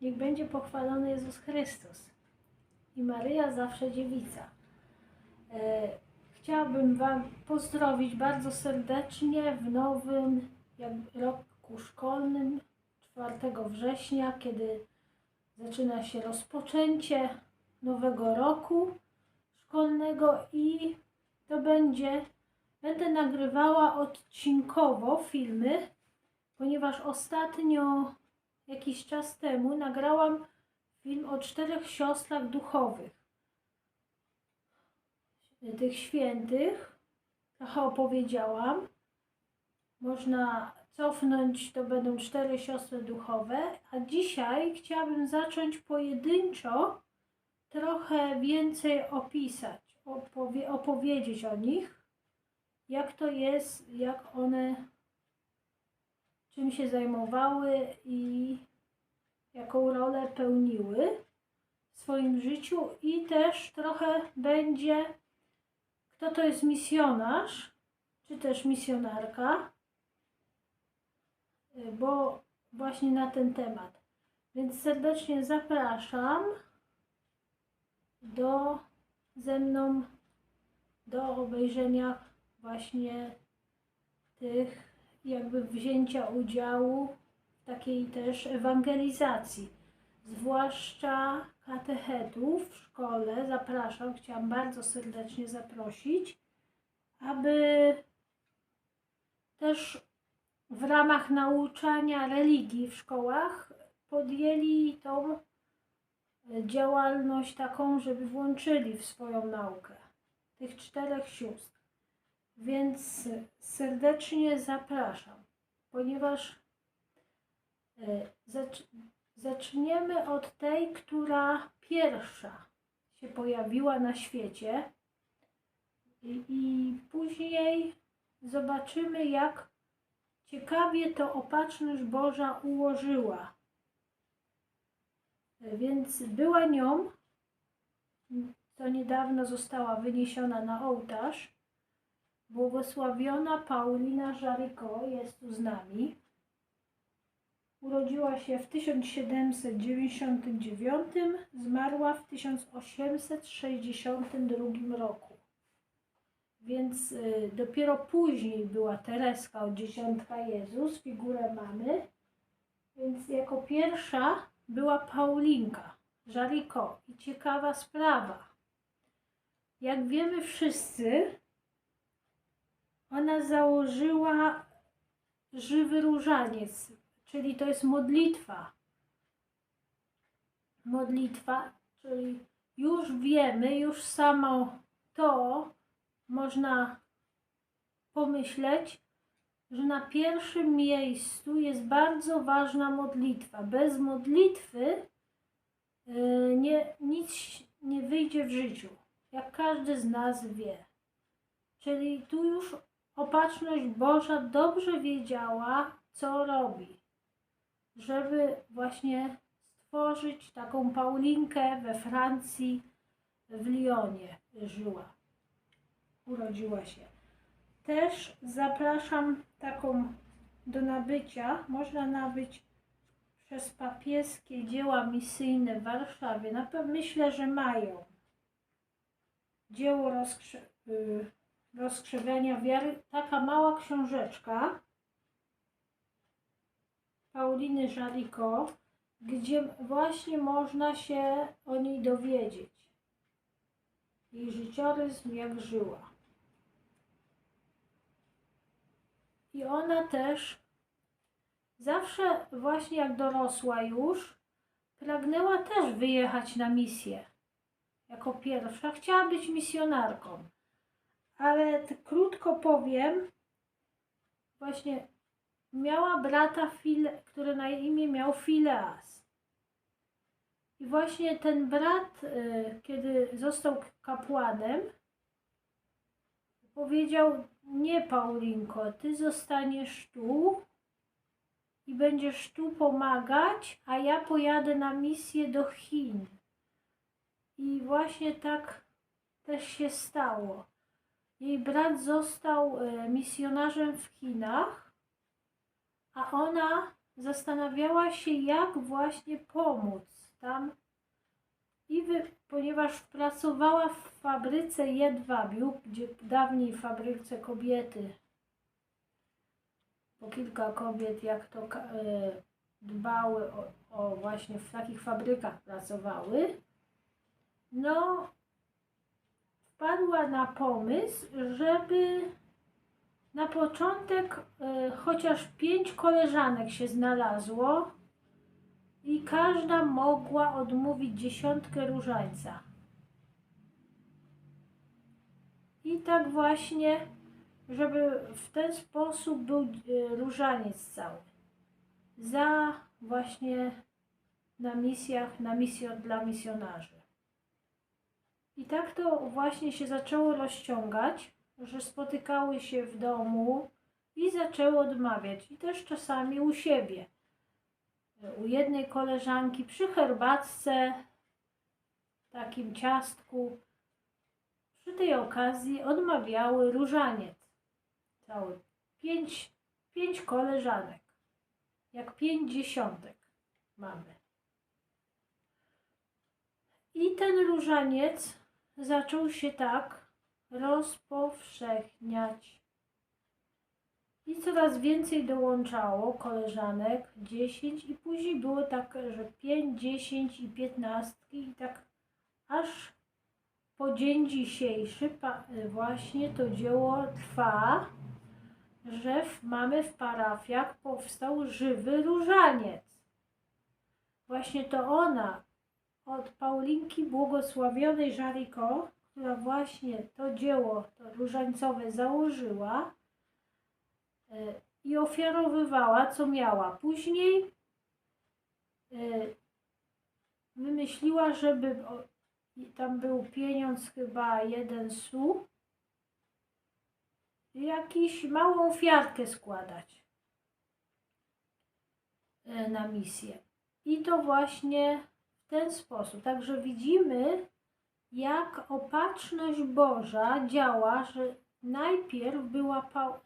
Niech będzie pochwalony Jezus Chrystus i Maryja zawsze dziewica. E, Chciałabym Wam pozdrowić bardzo serdecznie w nowym roku szkolnym 4 września, kiedy zaczyna się rozpoczęcie nowego roku szkolnego i to będzie, będę nagrywała odcinkowo filmy, ponieważ ostatnio jakiś czas temu nagrałam film o czterech siostrach duchowych tych świętych. Trochę opowiedziałam. Można cofnąć, to będą cztery siostry duchowe, a dzisiaj chciałabym zacząć pojedynczo trochę więcej opisać, opowie- opowiedzieć o nich, jak to jest, jak one czym się zajmowały i jaką rolę pełniły w swoim życiu i też trochę będzie kto to jest misjonarz, czy też misjonarka, bo właśnie na ten temat. Więc serdecznie zapraszam do ze mną do obejrzenia właśnie tych jakby wzięcia udziału w takiej też ewangelizacji, zwłaszcza katechetów w szkole. Zapraszam, chciałam bardzo serdecznie zaprosić, aby też w ramach nauczania religii w szkołach podjęli tą działalność taką, żeby włączyli w swoją naukę tych czterech sióstr. Więc serdecznie zapraszam, ponieważ e, zacz- zaczniemy od tej, która pierwsza się pojawiła na świecie i, i później zobaczymy, jak ciekawie to opatrzność Boża ułożyła. E, Więc była nią, to niedawno została wyniesiona na ołtarz, błogosławiona Paulina Żaryko jest tu z nami. Urodziła się w 1799, zmarła w 1862 roku. Więc y, dopiero później była Tereska od Dziesiątka Jezus, figurę mamy. Więc jako pierwsza była Paulinka Żariko. I ciekawa sprawa. Jak wiemy wszyscy, ona założyła żywy różaniec, czyli to jest modlitwa. Modlitwa, czyli już wiemy, już samo to można pomyśleć, że na pierwszym miejscu jest bardzo ważna modlitwa. Bez modlitwy yy, nie, nic nie wyjdzie w życiu, jak każdy z nas wie. Czyli tu już opatrzność Boża dobrze wiedziała, co robi, żeby właśnie stworzyć taką Paulinkę we Francji, w Lyonie żyła, urodziła się. Też zapraszam taką do nabycia, można nabyć przez papieskie dzieła misyjne w Warszawie. Na pewno myślę, że mają. Dzieło rozkrze- y, rozkrzewiania wiary, taka mała książeczka Pauliny Żariko, gdzie właśnie można się o niej dowiedzieć. Jej życiorys, jak żyła. I ona też zawsze właśnie jak dorosła już, pragnęła też wyjechać na misję. Jako pierwsza chciała być misjonarką. Ale krótko powiem, właśnie miała brata, Fil, który na imię miał Fileas. I właśnie ten brat, y, kiedy został kapłanem, powiedział: Nie, Paulinko, ty zostaniesz tu i będziesz tu pomagać, a ja pojadę na misję do Chin. I właśnie tak też się stało. Jej brat został e, misjonarzem w Chinach, a ona zastanawiała się, jak właśnie pomóc tam. I wy, ponieważ pracowała w fabryce jedwabiu, gdzie dawniej w fabryce kobiety, po kilka kobiet, jak to e, dbały o, o właśnie w takich fabrykach pracowały, no wpadła na pomysł, żeby na początek e, chociaż pięć koleżanek się znalazło i każda mogła odmówić dziesiątkę różańca. I tak właśnie, żeby w ten sposób był e, różaniec cały. Za właśnie na misjach, na misję dla misjonarzy. I tak to właśnie się zaczęło rozciągać, że spotykały się w domu i zaczęły odmawiać. I też czasami u siebie. U jednej koleżanki przy herbatce, takim ciastku, przy tej okazji odmawiały różaniec. Cały. Pięć, pięć koleżanek. Jak pięć dziesiątek mamy. I ten różaniec zaczął się tak rozpowszechniać. I coraz więcej dołączało koleżanek, 10 i później było tak, że 5, 10 i 15 i tak aż po dzień dzisiejszy pa- właśnie to dzieło trwa, że w, mamy w parafiach powstał żywy różaniec. Właśnie to ona od Paulinki Błogosławionej Żariko, która właśnie to dzieło to różańcowe założyła e, i ofiarowywała, co miała. Później e, wymyśliła, żeby tam był pieniądz chyba jeden su, jakiś małą ofiarkę składać e, na misję. I to właśnie w ten sposób. Także widzimy, jak opatrzność Boża działa, że najpierw była pa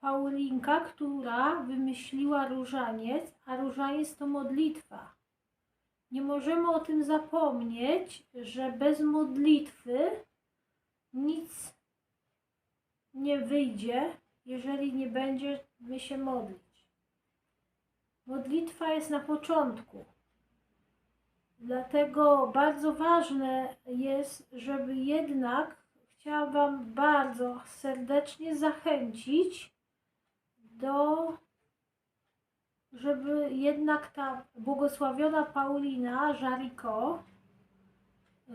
Paulinka, która wymyśliła różaniec, a różaniec to modlitwa. Nie możemy o tym zapomnieć, że bez modlitwy nic nie wyjdzie, jeżeli nie będziemy się modlić. Modlitwa jest na początku. Dlatego bardzo ważne jest, żeby jednak chciałam Wam bardzo serdecznie zachęcić do, żeby jednak ta błogosławiona Paulina Żariko y,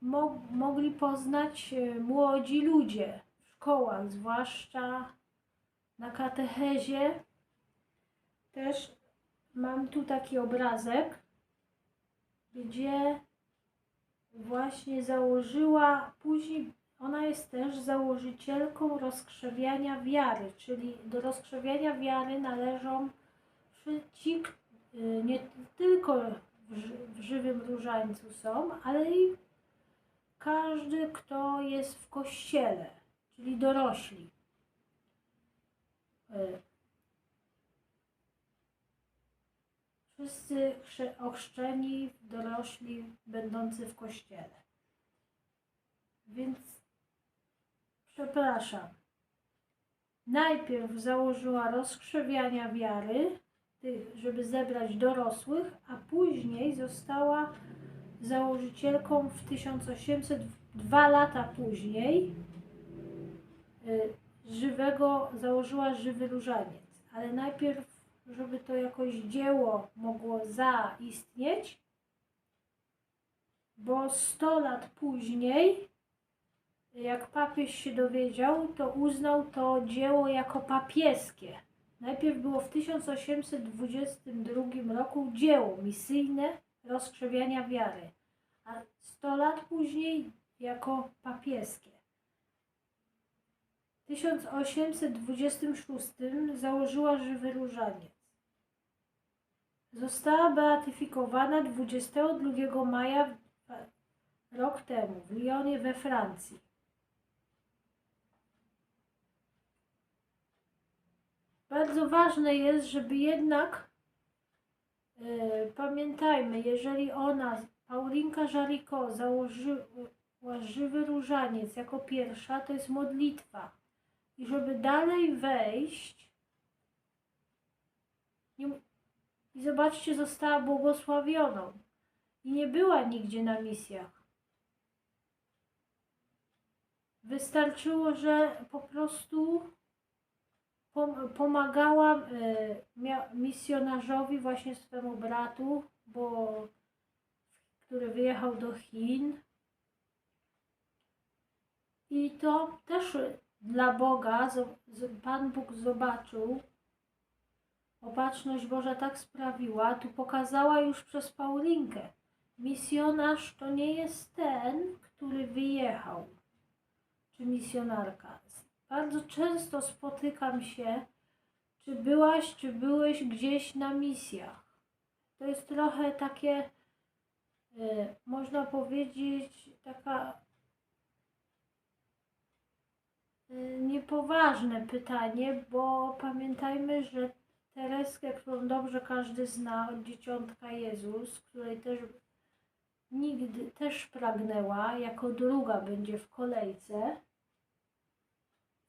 mo- mogli poznać y, młodzi ludzie w szkołach, zwłaszcza na katechezie. Też mam tu taki obrazek gdzie właśnie założyła, później ona jest też założycielką rozkrzewiania wiary, czyli do rozkrzewiania wiary należą ci, y, nie tylko w, ży- w żywym różańcu są, ale i każdy, kto jest w kościele, czyli dorośli. Wszyscy ochrzczeni, dorośli, będący w kościele. Więc przepraszam. Najpierw założyła rozkrzewiania wiary, żeby zebrać dorosłych, a później została założycielką w 1800, dwa lata później, y, żywego, założyła żywy różaniec. Ale najpierw żeby to jakoś dzieło mogło zaistnieć, bo 100 lat później, jak papież się dowiedział, to uznał to dzieło jako papieskie. Najpierw było w 1822 roku dzieło misyjne rozkrzewiania wiary, a 100 lat później jako papieskie. W 1826 założyła żywy różaniec. Została beatyfikowana 22 maja rok temu w Lyonie we Francji. bardzo ważne jest, żeby jednak e, pamiętajmy, jeżeli ona, Paulinka Żariko, założyła żywy różaniec jako pierwsza, to jest modlitwa. I żeby dalej wejść, nie, i zobaczcie, została błogosławioną. I nie była nigdzie na misjach. Wystarczyło, że po prostu pom- pomagałam e, mia- misjonarzowi, właśnie swemu bratu, bo który wyjechał do Chin. I to też dla Boga, Pan Bóg zobaczył, Opatrzność Boża tak sprawiła, tu pokazała już przez Paulinkę. Misjonarz to nie jest ten, który wyjechał, czy misjonarka. Bardzo często spotykam się, czy byłaś, czy byłeś gdzieś na misjach. To jest trochę takie, y, można powiedzieć, taka y, niepoważne pytanie, bo pamiętajmy, że Tereskę, którą dobrze każdy zna, dzieciątka Jezus, której też nigdy też pragnęła, jako druga będzie w kolejce.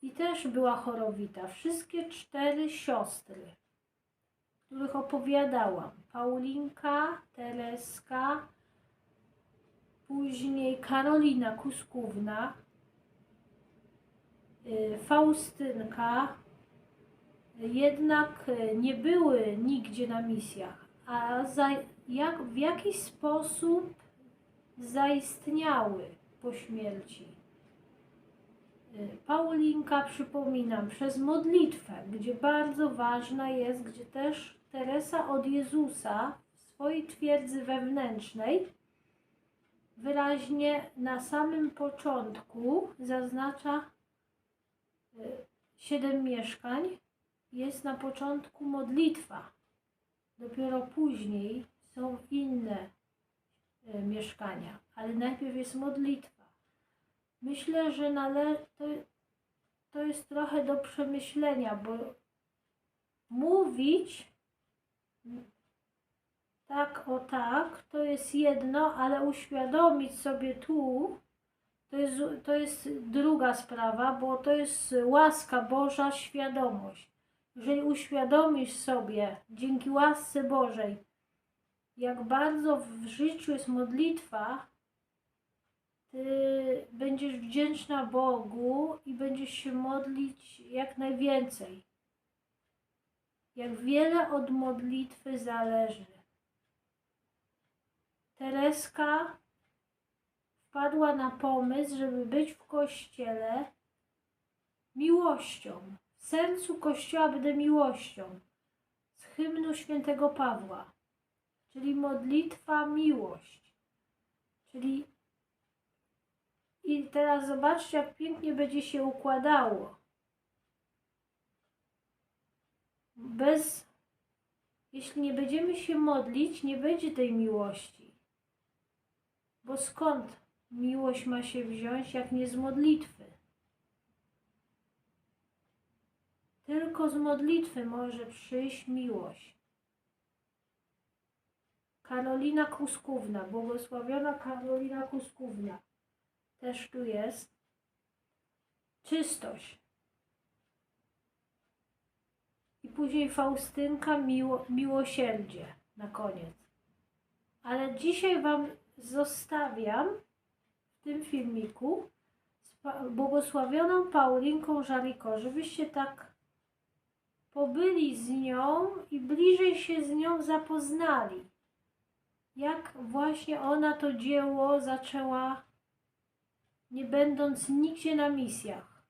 I też była chorowita. Wszystkie cztery siostry, których opowiadałam. Paulinka, Tereska, później Karolina Kuskówna, y, Faustynka, jednak e, nie były nigdzie na misjach, a za, jak, w jakiś sposób zaistniały po śmierci. E, Paulinka, przypominam, przez modlitwę, gdzie bardzo ważna jest, gdzie też Teresa od Jezusa w swojej twierdzy wewnętrznej wyraźnie na samym początku zaznacza siedem mieszkań, jest na początku modlitwa. Dopiero później są inne e, mieszkania, ale najpierw jest modlitwa. Myślę, że nale- to, to jest trochę do przemyślenia, bo mówić tak o tak to jest jedno, ale uświadomić sobie tu to jest, to jest druga sprawa, bo to jest łaska Boża, świadomość. Jeżeli uświadomisz sobie dzięki łasce Bożej, jak bardzo w życiu jest modlitwa, ty będziesz wdzięczna Bogu i będziesz się modlić jak najwięcej. Jak wiele od modlitwy zależy. Tereska wpadła na pomysł, żeby być w kościele miłością. W sercu kościoła będę miłością. Z hymnu świętego Pawła. Czyli modlitwa miłość. Czyli i teraz zobaczcie, jak pięknie będzie się układało. Bez, jeśli nie będziemy się modlić, nie będzie tej miłości. Bo skąd miłość ma się wziąć, jak nie z modlitwy? Tylko z modlitwy może przyjść miłość. Karolina Kuskówna, błogosławiona Karolina Kuskówna, też tu jest. Czystość. I później Faustynka, miło, miłosierdzie na koniec. Ale dzisiaj Wam zostawiam tym filmiku z błogosławioną Paulinką Żaliko, żebyście tak pobyli z nią i bliżej się z nią zapoznali. Jak właśnie ona to dzieło zaczęła, nie będąc nigdzie na misjach.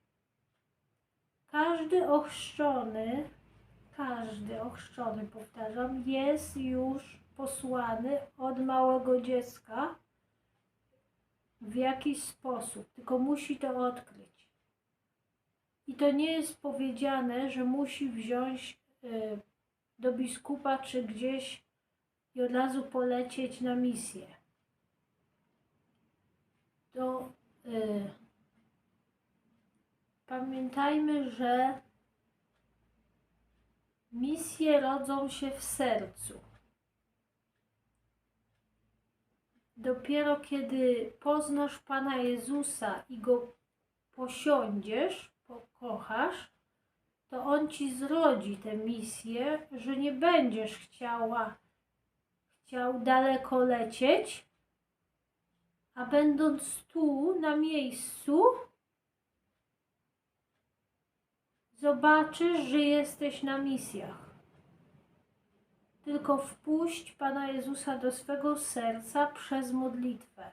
Każdy ochrzczony, każdy ochrzczony, powtarzam, jest już posłany od małego dziecka w jakiś sposób, tylko musi to odkryć. I to nie jest powiedziane, że musi wziąć y, do biskupa czy gdzieś i od razu polecieć na misję. To y, pamiętajmy, że Misje rodzą się w sercu. Dopiero kiedy poznasz Pana Jezusa i Go posiądziesz, pokochasz, to On Ci zrodzi tę misję, że nie będziesz chciała, chciał daleko lecieć, a będąc tu, na miejscu, zobaczysz, że jesteś na misjach. Tylko wpuść Pana Jezusa do swego serca przez modlitwę.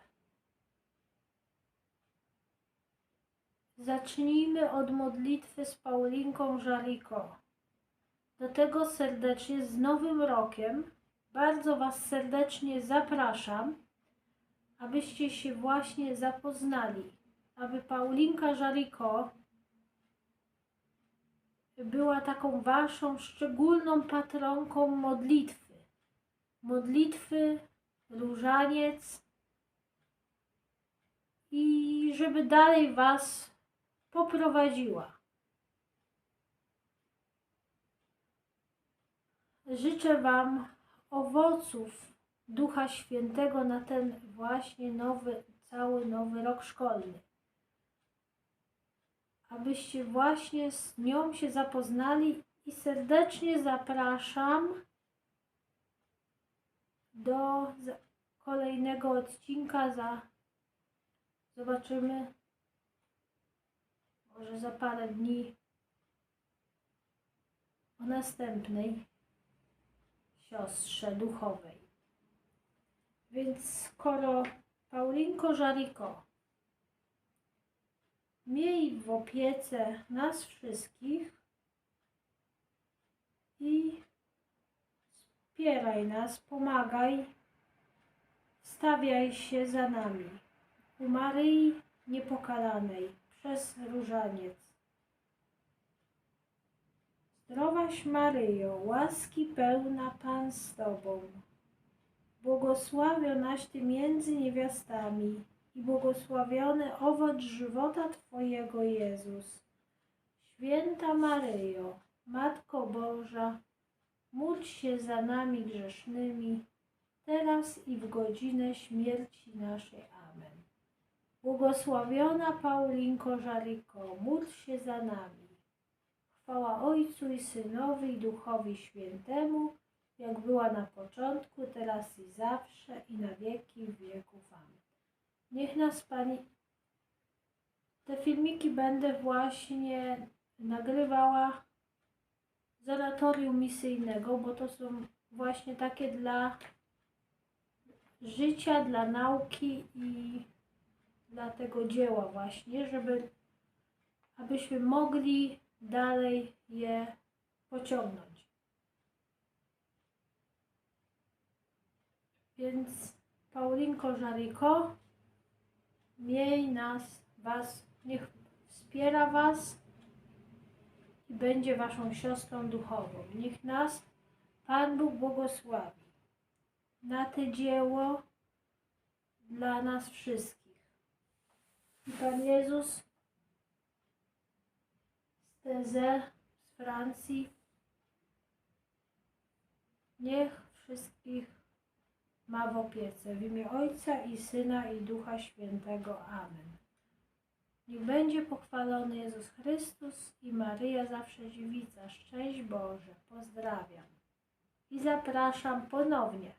Zacznijmy od modlitwy z Paulinką Żaliko. Do tego serdecznie z Nowym Rokiem bardzo Was serdecznie zapraszam, abyście się właśnie zapoznali, aby Paulinka Żaliko była taką waszą szczególną patronką modlitwy. Modlitwy, różaniec i żeby dalej was poprowadziła. Życzę wam owoców Ducha Świętego na ten właśnie nowy, cały nowy rok szkolny abyście właśnie z nią się zapoznali i serdecznie zapraszam do kolejnego odcinka za zobaczymy może za parę dni o następnej siostrze duchowej. Więc skoro Paulinko Żariko Miej w opiece nas wszystkich i wspieraj nas, pomagaj, stawiaj się za nami. U Maryi Niepokalanej przez różaniec. Zdrowaś Maryjo, łaski pełna Pan z Tobą. Błogosławionaś Ty między niewiastami i błogosławiony owoc żywota Twojego Jezus. Święta Maryjo, Matko Boża, módl się za nami grzesznymi, teraz i w godzinę śmierci naszej. Amen. Błogosławiona Paulinko Żaliko, módl się za nami. Chwała Ojcu i Synowi i Duchowi Świętemu, jak była na początku, teraz i zawsze, i na wieki wieków. Amen. Niech nas Pani. Te filmiki będę właśnie nagrywała z oratorium misyjnego, bo to są właśnie takie dla życia, dla nauki i dla tego dzieła właśnie, żeby abyśmy mogli dalej je pociągnąć. Więc Paulinko Żariko Miej nas, Was, niech wspiera Was i będzie Waszą siostrą duchową. Niech nas Pan Bóg błogosławi na te dzieło dla nas wszystkich. I Pan Jezus z Teze, z Francji, niech wszystkich ma w opiece. W imię Ojca i Syna i Ducha Świętego. Amen. Niech będzie pochwalony Jezus Chrystus i Maryja zawsze dziewica. Szczęść Boże. Pozdrawiam. I zapraszam ponownie